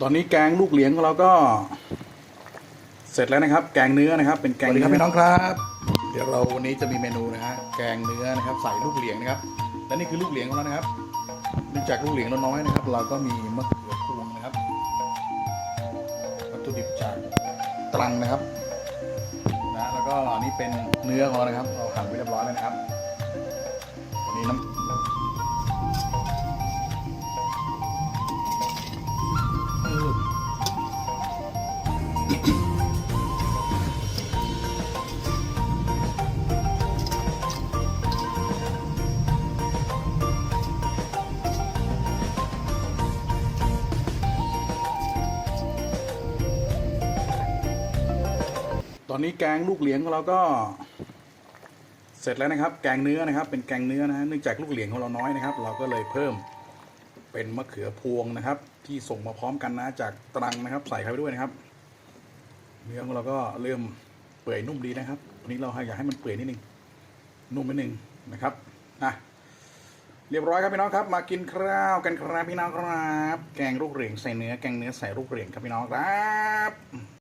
ตอนนี้แกงลูกเหลียงของเราก็ เสร็จแล้วนะครับ แกงเนื้อนะครับ เป็นแกงเนื้อพี่น้องครับ เดี๋ยวเราวันนี้จะมีเมนูนะฮะแกงเนื้อนะครับ ใส่ลูกเหลียงนะครับและนี่คือลูกเหลียงของเรานะครับเนื่องจากลูกเหลียงเราน้อยนะครับ เราก็มีมะเขือพวงนะครับวัตถุดิบจากตรังนะครับนะแล้วก็อันนี้เป็นเนื้อของเรานะครับ เราหั่นไว้เรียบร้อยแล้วนะครับวันนี้น้ำ ตอนนี้แกงลูกเหลียงของเราก็เสร็จแล้วนะครับ แกงเนื้อนะครับ เป็นแกงเนื้อนะเนื่องจากลูกเหลียงของเราน้อยนะครับ เราก็เลยเพิ่มเป็นมะเขือพวงนะครับ ที่ส่งมาพร้อมกันนะจากตรังนะครับ ใส่เข้าไปด้วยนะครับ เนื้อของเราก็เริ่มเปื่อยนุ่มดีนะครับวันนี้เราอยากให้มันเปื่อยนิดนึงนุ่มนิดนึงนะครับนะเรียบร้อยครับพี่น้องครับ มากินข้าวกันครับพี่น้องครับ แกงลูกเหรียงใส่เนื้อแกงเนื้อใส่ลูกเหรียงครับพี่น้องครับ